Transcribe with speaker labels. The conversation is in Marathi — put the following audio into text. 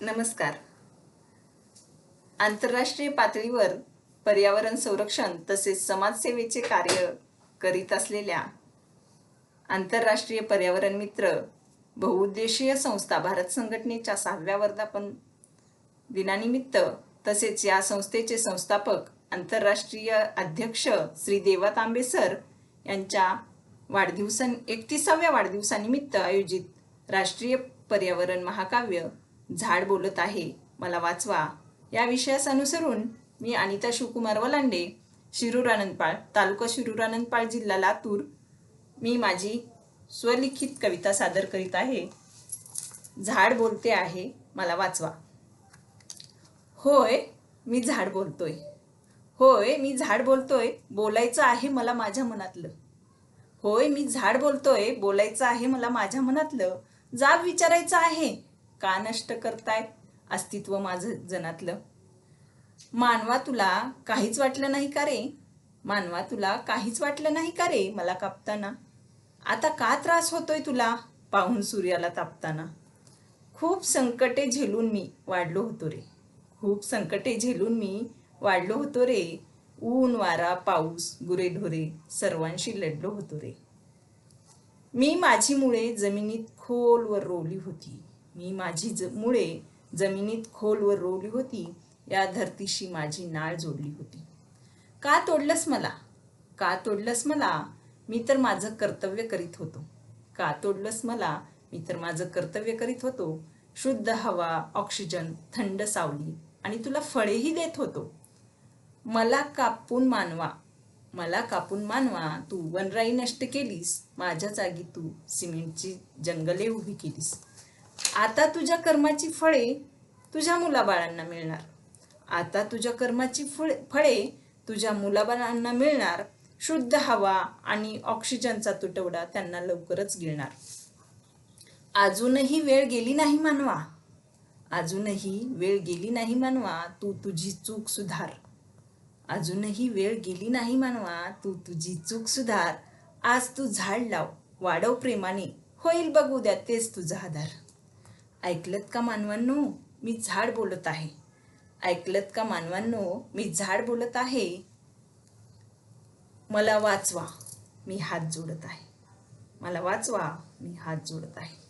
Speaker 1: नमस्कार. आंतरराष्ट्रीय पातळीवर पर्यावरण संरक्षण तसेच समाजसेवेचे कार्य करीत असलेल्या आंतरराष्ट्रीय पर्यावरण मित्र बहुउद्देशीय संस्था भारत संघटनेच्या सहाव्या वर्धापन दिनानिमित्त तसेच या संस्थेचे संस्थापक आंतरराष्ट्रीय अध्यक्ष श्री देवा तांबे सर यांच्या वाढदिवसा एकतीसाव्या वाढदिवसानिमित्त आयोजित राष्ट्रीय पर्यावरण महाकाव्य झाड बोलत आहे. मला वाचवा. या विषयास अनुसरून मी अनिता शिवकुमार वलांडे शिरूर आनंदपाळ तालुका शिरूर आनंदपाळ जिल्हा लातूर. मी माझी स्वलिखित कविता सादर करीत आहे. झाड बोलते आहे. मला वाचवा. होय मी झाड बोलतोय. होय मी झाड बोलतोय. बोलायचं आहे मला माझ्या मनातलं. होय मी झाड बोलतोय. बोलायचं आहे मला माझ्या मनातलं. जाब विचारायचं आहे. का नष्ट करतायत अस्तित्व माझं जनातलं? मानवा तुला काहीच वाटलं नाही का रे? मानवा तुला काहीच वाटलं नाही का रे मला कापताना? आता का त्रास होतोय तुला पाहून सूर्याला तापताना? खूप संकटे झेलून मी वाढलो होतो रे. खूप संकटे झेलून मी वाढलो होतो रे. ऊन वारा पाऊस गुरेढोरे सर्वांशी लढलो होतो रे. मी माझी मुळे जमिनीत खोलवर रोवली होती. मी माझी ज मुळे जमिनीत खोलवर रोवली होती या धरतीशी माझी नाळ जोडली होती. का तोडलंस मला? का तोडलंस मला? मी तर माझं कर्तव्य करीत होतो. का तोडलंस मला? मी तर माझं कर्तव्य करीत होतो. शुद्ध हवा ऑक्सिजन थंड सावली आणि तुला फळेही देत होतो. मला कापून मानवा. मला कापून मानवा तू वनराई नष्ट केलीस. माझ्या जागी तू सिमेंटची जंगले उभी केलीस. आता तुझ्या कर्माची फळे तुझ्या मुलाबाळांना मिळणार. आता तुझ्या कर्माची फळे फळे तुझ्या मुलाबाळांना मिळणार. शुद्ध हवा आणि ऑक्सिजनचा तुटवडा त्यांना लवकरच गिळणार. अजूनही वेळ गेली नाही मानवा. अजूनही वेळ गेली नाही मानवा तू तुझी चूक सुधार. अजूनही वेळ गेली नाही मानवा तू तुझी चूक सुधार. आज तू झाड लाव वाढव प्रेमाने. होईल बघू द्या तेच तुझा आधार. ऐकलत का मानवांनो? मी झाड बोलत आहे. ऐकलत का मानवांनो? मी झाड बोलत आहे. मला वाचवा. मी हात जोडत आहे. मला वाचवा. मी हात जोडत आहे.